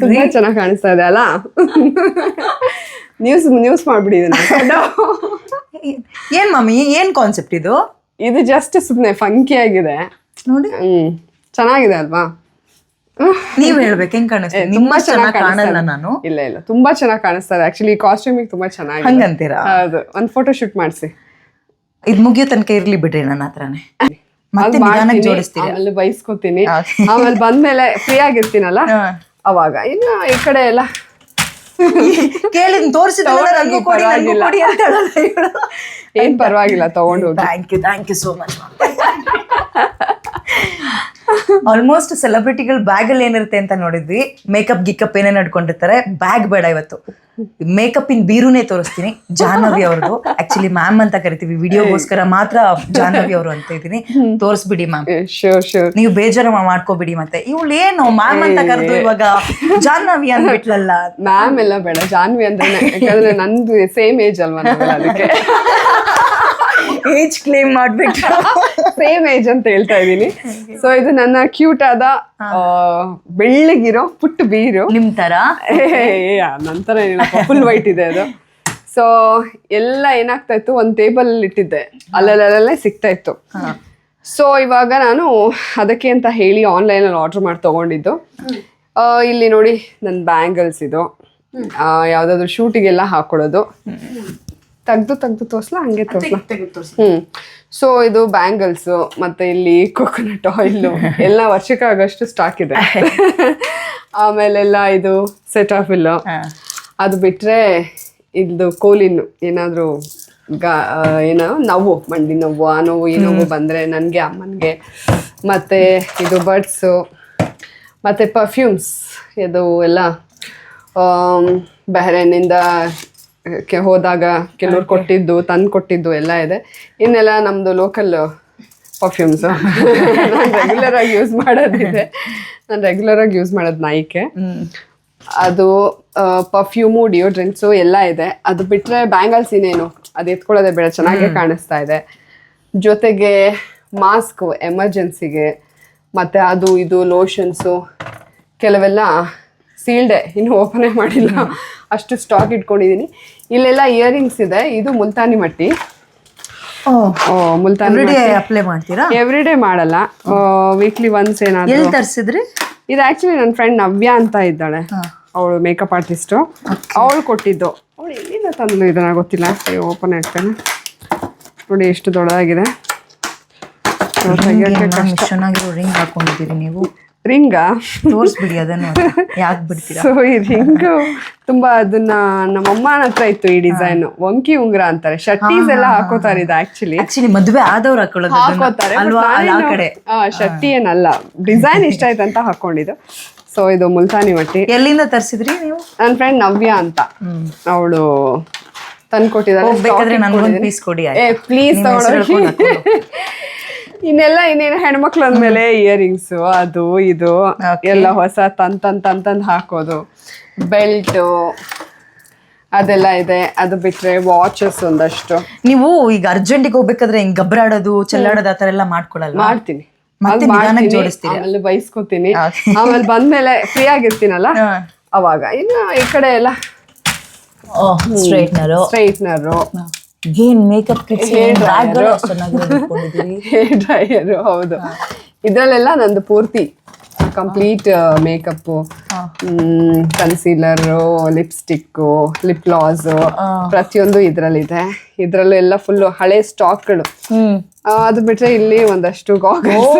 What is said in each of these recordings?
ತುಂಬಾ ಚೆನ್ನಾಗಿ ಕಾಣಿಸ್ತಾ ಇದೆ ಅಲ್ಲ? ನ್ಯೂಸ್ ನ್ಯೂಸ್ ಮಾಡ್ಬಿಟ್ಟಿದ್ದೀನಿ ಏನ್ ಮಮ್ಮಿ ಏನ್ ಕಾನ್ಸೆಪ್ಟ್ ಇದು? ಇದು ಜಸ್ಟ್ ಸುಮ್ಮನೆ ಫಂಕಿ ಆಗಿದೆ. ನೋಡಿ. ಹ್ಮ್ ಚೆನ್ನಾಗಿದೆ ಅಲ್ವಾ? ನೀವ್ ಹೇಳ್ಬೇಕು ಹೆಂಗ್ ಕಾಣಿಸ್ತೀವಿ ನಿಮ್ಮ ಚೆನ್ನಾಗಿ ಕಾಣಲ್ಲ ನಾನು. ಇಲ್ಲ ಇಲ್ಲ ತುಂಬಾ ಚೆನ್ನಾಗಿ ಕಾಣಿಸ್ತಾ ಇದೆ. ಆಕ್ಚುಲಿ ಕಾಸ್ಟ್ಯೂಮಿಗೆ ತುಂಬಾ ಚೆನ್ನಾಗಿ ಹಂಗಂತೀರಾ? ಹೌದು ಒಂದ್ ಫೋಟೋ ಶೂಟ್ ಮಾಡಿಸಿ. ಇದ್ ಮುಗಿಯೋ ತನಕ ಇರ್ಲಿ ಬಿಡ್ರಿ ನನ್ನ ಹತ್ರನೇ. ಮತ್ತೆ ನಿಧಾನಕ್ಕೆ ಮಾಡ್ತೀನಿ, ಆಮೇಲೆ. ಆಮೇಲೆ ಬಂದ್ಮೇಲೆ ಫ್ರೀ ಆಗಿರ್ತೀನಲ್ಲ. ಅವಾಗ. ಇನ್ನು ಈ ಕಡೆ ಎಲ್ಲ ಕೇಳಿ ತೋರಿಸಿದ. ಏನ್ ಪರವಾಗಿಲ್ಲ ತಗೊಂಡು thank you thank you so much almost ಸೆಲೆಬ್ರಿಟಿಗಳ bag ಅಲ್ಲಿ ಏನಿರುತ್ತೆ ಅಂತ ನೋಡಿದ್ವಿ. ಮೇಕಪ್ ಗಿಕಪ್ ಏನೇ ನಡ್ಕೊಂಡಿರ್ತಾರೆ? ಬ್ಯಾಗ್ ಬೇಡ ಇವತ್ತು. ಮೇಕಪ್ ಇನ್ ಬೀರುನೇ ತೋರಿಸ್ತೀನಿ. ಜಾಹ್ನವಿ ಅವ್ರದ್ದು. ಆಕ್ಚುಲಿ ಮ್ಯಾಮ್ ಅಂತ ಕರಿತೀವಿ. ವಿಡಿಯೋಗೋಸ್ಕರ ಮಾತ್ರ ಜಾಹ್ನವಿ ಅವರು ಅಂತ ಇದೀನಿ ತೋರಿಸ್ಬಿಡಿ ಮ್ಯಾಮ್ ನೀವು ಬೇಜಾರ ಮಾಡ್ಕೋಬಿಡಿ ಮತ್ತೆ. ಇವಳು ಏನು ಮ್ಯಾಮ್ ಅಂತ ಕರೆದು ಇವಾಗ ಜಾಹ್ನವಿ ಅಂದ್ಬಿಟ್ಲಲ್ಲ. ಮ್ಯಾಮ್ ಎಲ್ಲ ಬೇಡ. ಜಾಹ್ನವಿ ಅಂದ್ರೆ ಯಾಕಂದ್ರೆ ನಂದು ಸೇಮ್ ಏಜ್ ಅಲ್ವಾ ಅದಕ್ಕೆ. ಏಜ್ ಕ್ಲೇಮ್ ಮಾಡ್ಬಿಟ್ಟು ಸೇಮ್ ಏಜ್ ಅಂತ ಹೇಳ್ತಾ ಇದ್ದೀನಿ. ಸೊ ಇದು ನನ್ನ ಕ್ಯೂಟ್ ಆದ ಬೆಳ್ಳಗಿರೋ ಪುಟ್ಟ ಬೀರು. ನಿಮ್ ತರ? ನಂತರ ಫುಲ್ ವೈಟ್ ಇದೆ ಅದು. ಸೊ ಎಲ್ಲ ಏನಾಗ್ತಾ ಇತ್ತು? ಒಂದು ಟೇಬಲ್ ಅಲ್ಲಿ ಇಟ್ಟಿದ್ದೆ. ಅಲ್ಲಲ್ಲೇ ಸಿಗ್ತಾ ಇತ್ತು. ಸೊ ಇವಾಗ ನಾನು ಅದಕ್ಕೆ ಅಂತ ಹೇಳಿ ಆನ್ಲೈನ್ ಅಲ್ಲಿ ಆರ್ಡರ್ ಮಾಡಿ ತಗೊಂಡಿದ್ದು. ಇಲ್ಲಿ ನೋಡಿ ನನ್ನ ಬ್ಯಾಂಗಲ್ಸ್ ಇದು. ಯಾವ್ದಾದ್ರು ಶೂಟಿಗೆಲ್ಲ ಹಾಕೊಳ್ಳೋದು. ತೆಗ್ದು ತೆಗ್ದು ತೋರಿಸ್ಲಾ? ಹಂಗೆ ತೋರ್ಸ್ಲಾ? ಹ್ಮ್. ಸೊ ಇದು ಬ್ಯಾಂಗಲ್ಸ್ ಮತ್ತೆ ಇಲ್ಲಿ ಕೋಕೋನಟ್ ಆಯಿಲ್ ಎಲ್ಲ ವರ್ಷಕ್ಕಾಗಷ್ಟು ಸ್ಟಾಕ್ ಇದೆ. ಆಮೇಲೆಲ್ಲ ಇದು ಸೆಟ್ ಆಫ್ ಇಲ್ಲ ಅದು ಬಿಟ್ರೆ ಇದು ಕೋಲಿನ್ ಏನಾದರೂ ಗಾ ಏನೋ ನೋವು ಮಂಡಿ ನೋವು ಆ ನೋವು ಈ ನೋವು ಬಂದರೆ ನನಗೆ ಅಮ್ಮನಿಗೆ. ಮತ್ತು ಇದು ಬಡ್ಸು ಮತ್ತು ಪರ್ಫ್ಯೂಮ್ಸ್ ಇದು ಎಲ್ಲ ಬಹ್ರೇನಿಂದ ಕೆ ಹೋದಾಗ ಕೆಲವ್ರು ಕೊಟ್ಟಿದ್ದು ತಂದು ಕೊಟ್ಟಿದ್ದು ಎಲ್ಲ ಇದೆ. ಇನ್ನೆಲ್ಲ ನಮ್ಮದು ಲೋಕಲ್ ಪರ್ಫ್ಯೂಮ್ಸ್ ನಾನು ರೆಗ್ಯುಲರ್ ಆಗಿ ಯೂಸ್ ಮಾಡೋದಿದೆ. ನಾನು ರೆಗ್ಯುಲರ್ ಆಗಿ ಯೂಸ್ ಮಾಡೋದು ನೈಕೆ ಅದು ಪರ್ಫ್ಯೂಮು ಡಿಯೋಡ್ರೆಂಟ್ಸು ಎಲ್ಲ ಇದೆ. ಅದು ಬಿಟ್ಟರೆ ಬ್ಯಾಂಗಲ್ಸ್ ಇನ್ನೇನು? ಅದು ಎತ್ಕೊಳ್ಳೋದೇ ಬೇಡ ಚೆನ್ನಾಗೇ ಕಾಣಿಸ್ತಾ ಇದೆ. ಜೊತೆಗೆ ಮಾಸ್ಕ್ ಎಮರ್ಜೆನ್ಸಿಗೆ ಮತ್ತು ಅದು ಇದು ಲೋಷನ್ಸು ಕೆಲವೆಲ್ಲ ಸೀಲ್ಡೆ ಇನ್ನು ಓಪನೇ ಮಾಡಿಲ್ಲ. ಅಷ್ಟು ಸ್ಟಾಕ್ ಇಟ್ಕೊಂಡಿದ್ದೀನಿ ಇಲ್ಲೆಲ್ಲ ಇಯರಿಂಗ್ಸ್ ಇದೆ. ಇದು ಮುಲ್ತಾನಿ ಮಟ್ಟಿ. ಓ, ಮುಲ್ತಾನಿ ಅಪ್ಲೈ ಮಾಡ್ತೀರಾ? ಎವ್ರಿ ಡೇ ಮಾಡಲ್ಲ. ವೀಕ್ಲಿ ಒನ್ಸ್ ಏನಾದ್ರು. ತರ್ಸಿದ್ರಿ? ಇದು ಆಕ್ಚುಲಿ ನನ್ನ ಫ್ರೆಂಡ್ ನವ್ಯ ಅಂತ ಇದ್ದಾಳೆ. ಅವಳು ಮೇಕಪ್ ಆರ್ಟಿಸ್ಟು ಅವಳು ಕೊಟ್ಟಿದ್ದು. ಅವಳು ಎಲ್ಲಿಂದ ತಂದ್ಲು ಇದನ್ನ ಗೊತ್ತಿಲ್ಲ. ಓಪನ್ ಆಗ್ತಾನೆ. ನೋಡಿ ಎಷ್ಟು ದೊಡ್ಡದಾಗಿದೆ. ಚೆನ್ನಾಗಿರೋ ರಿಂಗ್ ಹಾಕೊಂಡಿದ್ದೀರಿ ನೀವು. ರಿಂಗಾ? ತೋರಿಸ್ಬಿಡಿ ಅದನ್ನು ಯಾಕೆ ಬಿಡ್ತೀರಾ? ಸೊ ಈ ರಿಂಗು ತುಂಬಾ ಅದನ್ನ ನಮ್ಮ ಅಮ್ಮನ ಹತ್ರ ಇತ್ತು ಈ ಡಿಸೈನ್. ವಂಕಿ ಉಂಗ್ರ ಅಂತಾರೆ. ಶಟ್ಟೀಸ್ ಎಲ್ಲ ಹಾಕೋತಾರೆ ಇದು ಆಕ್ಚುಲಿ ಆಕ್ಚುಲಿ ಮದುವೆ ಆದವ್ರು ಹಾಕೊಳ್ಳೋದು. ಹಾಕೋತಾರೆ ಅಲ್ವಾ? ಆ ಕಡೆ. ಆ, ಶಟ್ಟಿ ಏನಲ್ಲ. ಡಿಸೈನ್ ಇಷ್ಟ ಆಯ್ತು ಅಂತ ಹಾಕೊಂಡಿದ್ದು. ಸೊ ಇದು ಮುಲ್ತಾನಿ ಮಟ್ಟಿ ಎಲ್ಲಿಂದ ತರ್ಸಿದ್ರಿ ನೀವು? ನನ್ನ ಫ್ರೆಂಡ್ ನವ್ಯ ಅಂತ. ಅವಳು ತಂದು ಕೊಟ್ಟಿದ್ದಾರೆ ಹೋಗ್ಬೇಕಾದ್ರೆ ನನ್ಗೊಂದು ಪೀಸ್ ಕೊಡಿ ಪ್ಲೀಸ್ ತಗೊಳೋಗಿ ಇನ್ನೆಲ್ಲ ಇನ್ನೇನು ಹೆಣ್ಮಕ್ಳು ಅಂದ್ಮೇಲೆ ಇಯರಿಂಗ್ಸ್ ಅದು ಇದು ಎಲ್ಲ ಹೊಸ ತನ್ ತನ್ ತನ್ ತಂದ್ ಹಾಕೋದು. ಬೆಲ್ಟು ಅದೆಲ್ಲ ಇದೆ. ಅದು ಬಿಟ್ರೆ ವಾಚಸ್ ಒಂದಷ್ಟು. ನೀವು ಈಗ ಅರ್ಜೆಂಟಿಗೆ ಹೋಗ್ಬೇಕಾದ್ರೆ ಹಿಂಗ್ ಗಬ್ರಾಡೋದು ಚೆಲ್ಲಾಡೋದು ಆತರ ಎಲ್ಲ ಮಾಡ್ಕೊಳಲ್ಲ ಮಾಡ್ತೀನಿ. ಮತ್ತೆ ನಿಧಾನಕ್ಕೆ ಜೋಡಿಸ್ತೀರಾ? ಆಮೇಲೆ ಬೈಸ್ಕೊತೀನಿ. Okay. ಆಮೇಲೆ ಬಂದ್ಮೇಲೆ ಫ್ರೀ ಆಗಿರ್ತೀನಲ್ಲ. ಅವಾಗ. ಇನ್ನು ಈ ಕಡೆ ಎಲ್ಲ ಸ್ಟ್ರೈಟ್ನರು ಸ್ಟ್ರೈಟ್ನರು ಏನ್ ಮೇಕಪ್ ಕಿಟ್ಸ್ ಹೇರ್ ಡ್ರೈಯರು ಹೌದು. ಇದರಲ್ಲೆಲ್ಲ ನಂದು ಪೂರ್ತಿ complete makeup concealer lipstick lip gloss ಪ್ರತಿಯೊಂದು ಇದರಲ್ಲಿದೆ. ಇದ್ರಲ್ಲೂ ಎಲ್ಲ ಫುಲ್ ಹಳೆ ಸ್ಟಾಕ್ಗಳು ಗಳು ಅದು ಬಿಟ್ರೆ ಇಲ್ಲಿ ಒಂದಷ್ಟು ಗಾಗಲ್ಸ್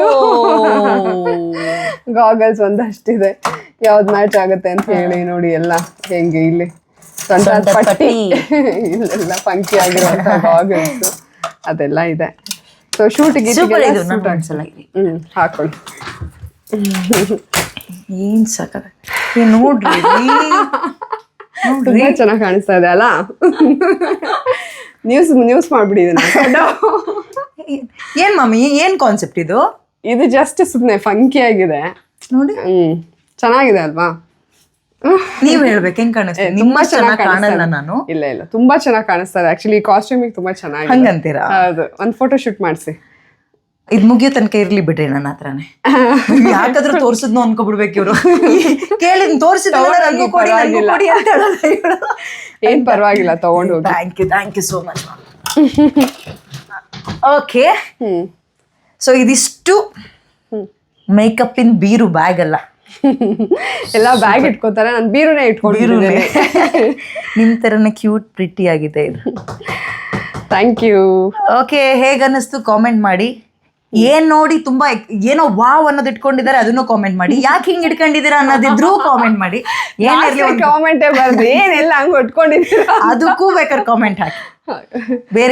ಗಾಗಲ್ಸ್ ಒಂದಷ್ಟಿದೆ. ಯಾವ್ದು ಮ್ಯಾಚ್ ಆಗುತ್ತೆ ಅಂತ ಹೇಳಿ ನೋಡಿ ಎಲ್ಲ ಹೆಂಗೆ ಇಲ್ಲಿ. ಸೊಂಟದ ಪಟ್ಟಿ. ಇಲ್ಲೆಲ್ಲ ಫಂಕಿ ಆಗಿರುವಂತ ಗಾಗಲ್ಸ್ ಅದೆಲ್ಲ ಇದೆ. ಸೊ ಶೂಟ್ ಹಾಕೊಳ್ಳಿ. ಏನ್ ಸಾಕ ನೋಡ್ರಿ ತುಂಬಾ ಚೆನ್ನಾಗಿ ಕಾಣಿಸ್ತಾ ಇದೆ ಅಲ್ಲ? ನ್ಯೂಸ್ ನ್ಯೂಸ್ ಮಾಡ್ಬಿಡಿ ಏನ್ ಮಮ್ಮಿ ಏನ್ ಕಾನ್ಸೆಪ್ಟ್ ಇದು? ಇದು ಜಸ್ಟ್ ಸುಮ್ಮನೆ ಫಂಕಿ ಆಗಿದೆ. ನೋಡಿ. ಹ್ಮ್ ಚೆನ್ನಾಗಿದೆ ಅಲ್ವಾ? ನೀವ್ ಹೇಳ್ಬೇಕು ಹೆಂಗ್ ಕಾಣಿಸ್ತೀವಿ ತುಂಬಾ ಚೆನ್ನಾಗಿ ಕಾಣಲ್ಲ ನಾನು? ಇಲ್ಲ ಇಲ್ಲ ತುಂಬಾ ಚೆನ್ನಾಗಿ ಕಾಣಿಸ್ತಾ ಇದೆ. ಆಕ್ಚುಲಿ ಕಾಸ್ಟ್ಯೂಮಿಗೆ ತುಂಬಾ ಚೆನ್ನಾಗಿದೆ. ಹಂಗಂತೀರಾ? ಹೌದು. ಒಂದ್ ಫೋಟೋ ಶೂಟ್ ಮಾಡಿಸಿ. ಇದ್ ಮುಗಿಯೋ ತನಕ ಇರ್ಲಿ ಬಿಡ್ರಿ ನನ್ನ ಹತ್ರನೇ. ಯಾಕಾದ್ರೂ ತೋರ್ಸಿದ್ನೋ ಅನ್ಕೊಬಿಡ್ಬೇಕು ಇವ್ರು. ಕೇಳಿ ತೋರ್ಸಿದ. ಏನ್ ಪರವಾಗಿಲ್ಲ ತಗೊಂಡು thank you thank you so much okay so ಇದಿಷ್ಟು ಮೇಕಪ್ ಇನ್ ಬೀರು ಬ್ಯಾಗ್ ಅಲ್ಲ. ಎಲ್ಲ ಬ್ಯಾಗ್ ಇಟ್ಕೋತಾರೆ. ನಾನು ಬೀರುನೇ ಇಟ್ಕೊಂಡಿದ್ದೀನಿ. ನಿಮ್ ತರನೇ ಕ್ಯೂಟ್ ಪ್ರಿಟಿ ಆಗಿದೆ ಇದು. ಥ್ಯಾಂಕ್ ಯು ಓಕೆ ಹೇಗನ್ನಿಸ್ತು ಕಾಮೆಂಟ್ ಮಾಡಿ. ಏನ್ ನೋಡಿ ತುಂಬಾ ಏನೋ ವಾವ್ ಅನ್ನೋದು ಇಟ್ಕೊಂಡಿದ್ದಾರೆ ಅದನ್ನು ಕಾಮೆಂಟ್ ಮಾಡಿ. ಯಾಕೆ ಹಿಂಗ್ ಇಟ್ಕೊಂಡಿದ್ದೀರಾ ಅನ್ನೋದಿದ್ರು ಕಾಮೆಂಟ್ ಮಾಡಿ. ಏನಿರ್ಲಿ ಕಾಮೆಂಟೇ ಬರ್ದು ಏನೆಲ್ಲ ಹಂಗ್ ಇಟ್ಕೊಂಡಿದ್ದೀರಾ ಅದಕ್ಕೂ ಬೇಕಾದ್ರೆ ಕಾಮೆಂಟ್ ಹಾಕಿ. ಬೇರೆ